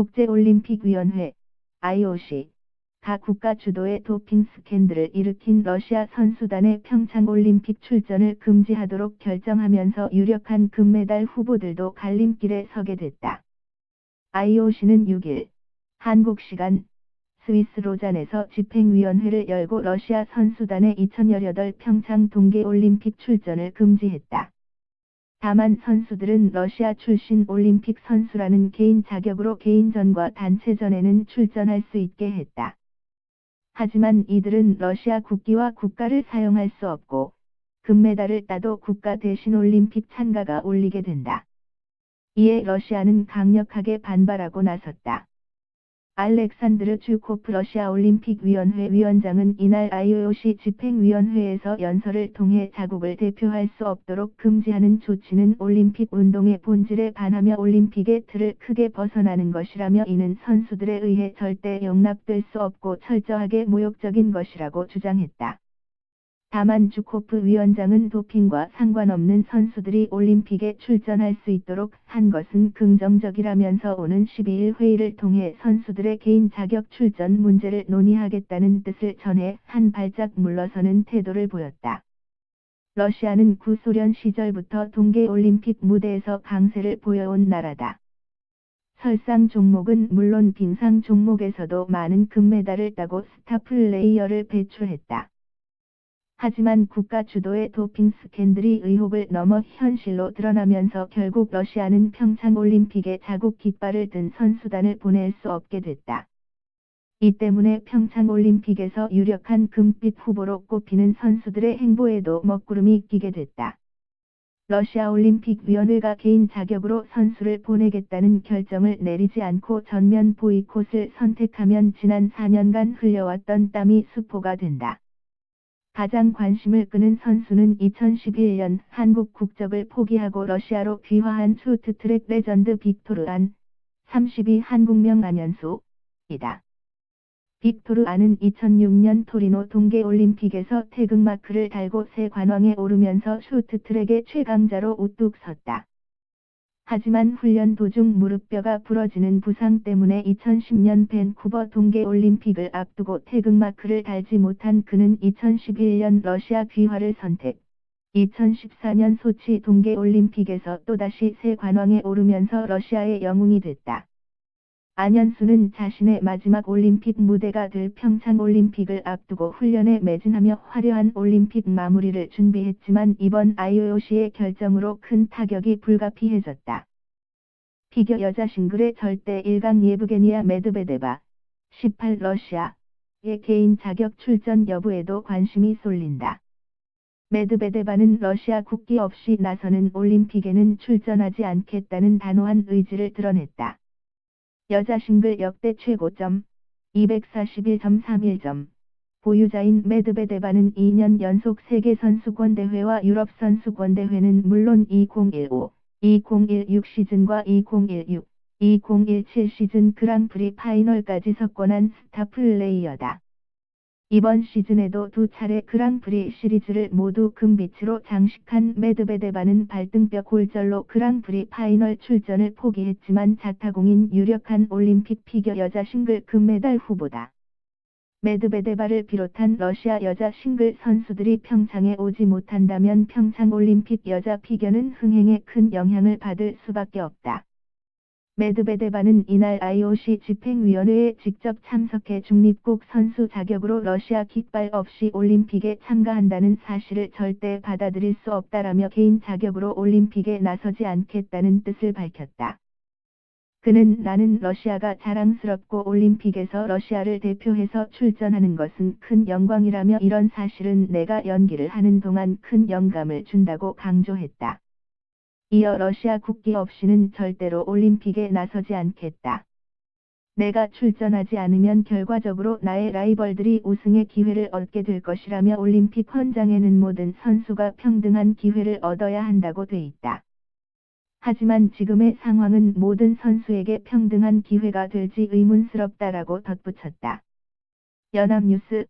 국제올림픽위원회 IOC 각 국가 주도의 도핑 스캔들을 일으킨 러시아 선수단의 평창올림픽 출전을 금지하도록 결정하면서 유력한 금메달 후보들도 갈림길에 서게 됐다. IOC는 6일 한국 시간 스위스 로잔에서 집행위원회를 열고 러시아 선수단의 2018 평창 동계올림픽 출전을 금지했다. 다만 선수들은 러시아 출신 올림픽 선수라는 개인 자격으로 개인전과 단체전에는 출전할 수 있게 했다. 하지만 이들은 러시아 국기와 국가를 사용할 수 없고 금메달을 따도 국가 대신 올림픽 참가가 올리게 된다. 이에 러시아는 강력하게 반발하고 나섰다. 알렉산드르 주코프 러시아 올림픽위원회 위원장은 이날 IOC 집행위원회에서 연설을 통해 자국을 대표할 수 없도록 금지하는 조치는 올림픽 운동의 본질에 반하며 올림픽의 틀을 크게 벗어나는 것이라며 이는 선수들에 의해 절대 용납될 수 없고 철저하게 모욕적인 것이라고 주장했다. 다만 주코프 위원장은 도핑과 상관없는 선수들이 올림픽에 출전할 수 있도록 한 것은 긍정적이라면서 오는 12일 회의를 통해 선수들의 개인 자격 출전 문제를 논의하겠다는 뜻을 전해 한 발짝 물러서는 태도를 보였다. 러시아는 구소련 시절부터 동계올림픽 무대에서 강세를 보여온 나라다. 설상 종목은 물론 빙상 종목에서도 많은 금메달을 따고 스타 플레이어를 배출했다. 하지만 국가 주도의 도핑 스캔들이 의혹을 넘어 현실로 드러나면서 결국 러시아는 평창올림픽에 자국 깃발을 든 선수단을 보낼 수 없게 됐다. 이 때문에 평창올림픽에서 유력한 금빛 후보로 꼽히는 선수들의 행보에도 먹구름이 끼게 됐다. 러시아 올림픽위원회가 개인 자격으로 선수를 보내겠다는 결정을 내리지 않고 전면 보이콧을 선택하면 지난 4년간 흘려왔던 땀이 수포가 된다. 가장 관심을 끄는 선수는 2011년 한국 국적을 포기하고 러시아로 귀화한 쇼트트랙 레전드 빅토르 안, 32 한국명 안현수이다. 빅토르 안은 2006년 토리노 동계올림픽에서 태극마크를 달고 새 관왕에 오르면서 쇼트트랙의 최강자로 우뚝 섰다. 하지만 훈련 도중 무릎뼈가 부러지는 부상 때문에 2010년 밴쿠버 동계올림픽을 앞두고 태극마크를 달지 못한 그는 2011년 러시아 귀화를 선택. 2014년 소치 동계올림픽에서 또다시 새 관왕에 오르면서 러시아의 영웅이 됐다. 안현수는 자신의 마지막 올림픽 무대가 될 평창올림픽을 앞두고 훈련에 매진하며 화려한 올림픽 마무리를 준비했지만 이번 IOC의 결정으로 큰 타격이 불가피해졌다. 피겨 여자 싱글의 절대 1강 예브게니아 메드베데바 18 러시아의 개인 자격 출전 여부에도 관심이 쏠린다. 메드베데바는 러시아 국기 없이 나서는 올림픽에는 출전하지 않겠다는 단호한 의지를 드러냈다. 여자 싱글 역대 최고점 241.31점 보유자인 메드베데바는 2년 연속 세계 선수권 대회와 유럽 선수권 대회는 물론 2015, 2016 시즌과 2016, 2017 시즌 그랑프리 파이널까지 석권한 스타 플레이어다. 이번 시즌에도 두 차례 그랑프리 시리즈를 모두 금빛으로 장식한 메드베데바는 발등뼈 골절로 그랑프리 파이널 출전을 포기했지만 자타공인 유력한 올림픽 피겨 여자 싱글 금메달 후보다. 메드베데바를 비롯한 러시아 여자 싱글 선수들이 평창에 오지 못한다면 평창 올림픽 여자 피겨는 흥행에 큰 영향을 받을 수밖에 없다. 메드베데바는 이날 IOC 집행위원회에 직접 참석해 중립국 선수 자격으로 러시아 깃발 없이 올림픽에 참가한다는 사실을 절대 받아들일 수 없다라며 개인 자격으로 올림픽에 나서지 않겠다는 뜻을 밝혔다. 그는 나는 러시아가 자랑스럽고 올림픽에서 러시아를 대표해서 출전하는 것은 큰 영광이라며 이런 사실은 내가 연기를 하는 동안 큰 영감을 준다고 강조했다. 이어 러시아 국기 없이는 절대로 올림픽에 나서지 않겠다. 내가 출전하지 않으면 결과적으로 나의 라이벌들이 우승의 기회를 얻게 될 것이라며 올림픽 헌장에는 모든 선수가 평등한 기회를 얻어야 한다고 돼 있다. 하지만 지금의 상황은 모든 선수에게 평등한 기회가 될지 의문스럽다라고 덧붙였다. 연합뉴스